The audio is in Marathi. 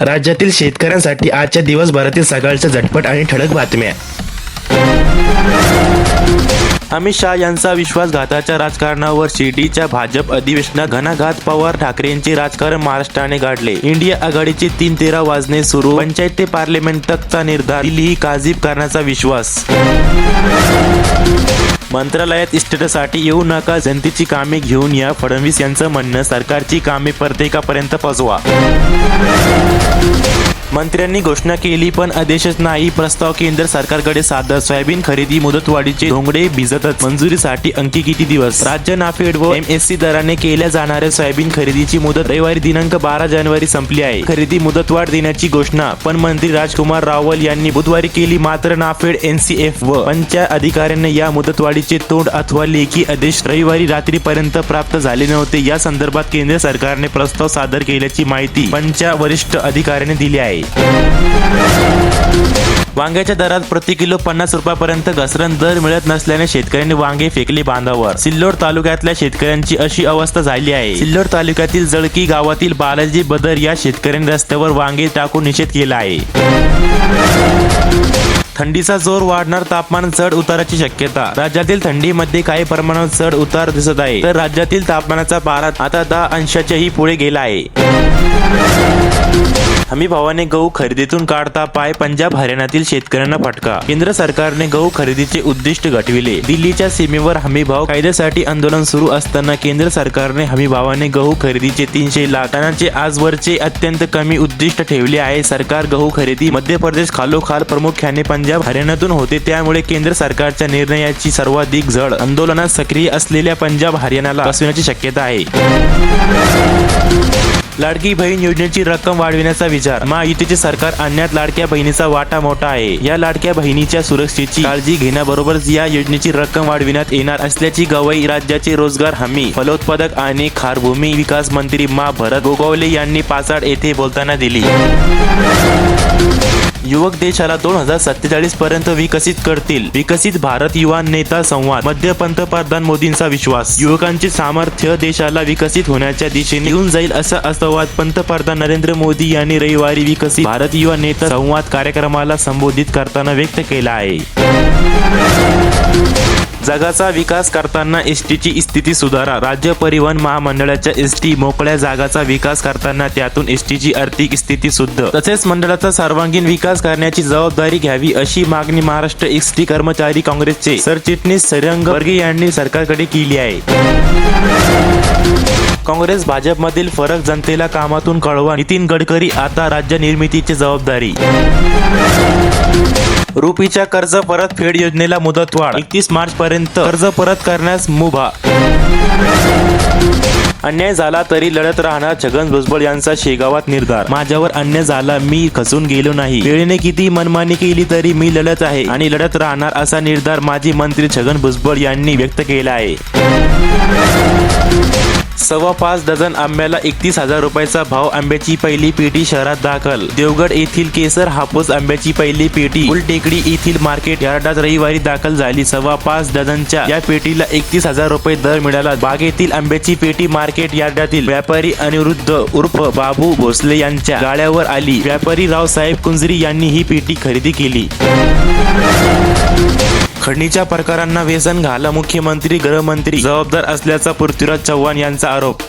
राज्यातील शेतकऱ्यांसाठी आजच्या दिवसभरातील सकाळच्या झटपट आणि ठळक बातम्या. अमित शहा यांचा विश्वासघाताच्या राजकारणावर शिर्डीच्या भाजप अधिवेशनात घणाघात पवार ठाकरेंचे राजकारण महाराष्ट्राने गाडले. इंडिया आघाडीचे तीन तेरा वाजणे सुरू. पंचायत ते पार्लिमेंट तकचा निर्धार. दिल्ली ही काझीब करण्याचा विश्वास. मंत्रालयात इस्टेटसाठी येऊ नका जनतेची कामे घेऊन या. फडणवीस यांचं म्हणणं सरकारची कामे प्रत्येकापर्यंत पोचवा. मंत्र्यांनी घोषणा केली पण आदेशच नाही. प्रस्ताव केंद्र सरकारकडे सादर सोयाबीन खरेदी मुदतवाढीचे धोंगडे भिजतच. मंजुरीसाठी अंकी किती दिवस? राज्य नाफेड व एम एस सी दराने केल्या जाणाऱ्या सोयाबीन खरेदीची मुदत रविवारी दिनांक बारा जानेवारी संपली आहे. खरेदी मुदतवाढ देण्याची घोषणा पण मंत्री राजकुमार रावल यांनी बुधवारी केली मात्र नाफेड एन सी एफ व पंचायत अधिकाऱ्यांना या मुदतवाढीचे तोंड अथवा लेखी आदेश रविवारी रात्रीपर्यंत प्राप्त झाले नव्हते. या संदर्भात केंद्र सरकारने प्रस्ताव सादर केल्याची माहिती पंचा वरिष्ठ अधिकाऱ्याने दिली आहे. वांग्याच्या दरात प्रति किलो पन्नास रुपयापर्यंत घसरण दर मिळत नसल्याने शेतकऱ्यांनी वांगे फेकले बांधावर. सिल्लोड तालुक्यातल्या शेतकऱ्यांची अशी अवस्था झाली आहे. सिल्लोड तालुक्यातील जळकी गावातील बालाजी बदर या शेतकऱ्यांनी रस्त्यावर वांगे टाकून निषेध केला आहे. थंडीचा जोर वाढणार तापमान चढ उताराची शक्यता. राज्यातील थंडीमध्ये काही प्रमाणात चढ उतार दिसत आहे. तर राज्यातील तापमानाचा पारा आता दहा अंशाच्याही पुढे गेला आहे. हमी भावाने गहू खरेदीतून काढता पाय पंजाब हरियाणातील शेतकऱ्यांना फटका. केंद्र सरकारने गहू खरेदीचे उद्दिष्ट घटविले दिल्लीच्या सीमेवर हमी भाव कायद्यासाठी आंदोलन सुरू असताना केंद्र सरकारने हमी भावाने गहू खरेदीचे तीनशे लाख टनाचे आजवरचे अत्यंत कमी उद्दिष्ट ठेवले आहे. सरकार गहू खरेदी मध्य प्रदेश खालोखाल प्रामुख्याने पंजाब हरियाणातून होते. त्यामुळे केंद्र सरकारच्या निर्णयाची सर्वाधिक झड आंदोलनात सक्रिय असलेल्या पंजाब हरियाणाला बसविण्याची शक्यता आहे. लाडकी बहीण योजनेची रक्कम वाढविण्याचा विचार. महायुतीचे सरकार आणण्यात लाडक्या बहिणीचा वाटा मोठा आहे. या लाडक्या बहिणीच्या सुरक्षेची काळजी घेण्याबरोबरच या योजनेची रक्कम वाढविण्यात येणार असल्याची गवाई राज्याचे रोजगार हमी फलोत्पादक आणि खारभूमी विकास मंत्री मा. भरत गोगावले यांनी पाचाड येथे बोलताना दिली. युवक देशाला दोन हजार सत्तेचाळीस पर्यंत विकसित करतील. विकसित भारत युवा नेता संवाद. मध्य पंतप्रधान मोदींचा विश्वास. युवकांचे सामर्थ्य देशाला विकसित होण्याच्या दिशेने घेऊन जाईल असा असंवाद पंतप्रधान नरेंद्र मोदी यांनी रविवारी विकसित भारत युवा नेता संवाद कार्यक्रमाला संबोधित करताना व्यक्त केला आहे. जगाचा विकास करताना एस टीची स्थिती सुधारा. राज्य परिवहन महामंडळाच्या एस टी मोकळ्या जागाचा विकास करताना त्यातून एस टीची आर्थिक स्थिती सुद्धा तसेच मंडळाचा सर्वांगीण विकास करण्याची जबाबदारी घ्यावी अशी मागणी महाराष्ट्र एस टी कर्मचारी काँग्रेसचे सरचिटणीस सरंग वर्गे यांनी सरकारकडे केली आहे. काँग्रेस भाजपमधील फरक जनतेला कामातून कळवा. नितीन गडकरी आता राज्य निर्मितीची जबाबदारी. रुपीच्या कर्ज परतफेड योजनेला मुदतवाढ एकतीस मार्च पर्यंत कर्ज परत करण्यास मुभा. अन्याय झाला तरी लढत राहणार छगन भुजबळ यांचा शेगावात निर्धार. माझ्यावर अन्याय झाला मी खचून गेलो नाही. वेळेने किती मनमानी केली तरी मी लढत आहे आणि लढत राहणार असा निर्धार माजी मंत्री छगन भुजबळ यांनी व्यक्त केला आहे. सव्वा पाच डझन आंब्याला एकतीस हजार रुपयाचा भाव आंब्याची पहिली पेटी शहरात दाखल. देवगड येथील केसर हापूस आंब्याची पहिली पेटी. उलटेकडी येथील मार्केट यार्डात रविवारी दाखल झाली. सव्वा पाच डझनच्या या पेटीला एकतीस हजार रुपये दर मिळाला. बागेतील आंब्याची पेटी मार्केट यार्डातील व्यापारी अनिरुद्ध उर्फ बाबू भोसले यांच्या गाड्यावर आली. व्यापारी रावसाहेब कुंजरी यांनी ही पेटी खरेदी केली. खडणीच्या प्रकारांना व्यसन घाला मुख्यमंत्री गृहमंत्री जबाबदार असल्याचा पृथ्वीराज चव्हाण यांचा आरोप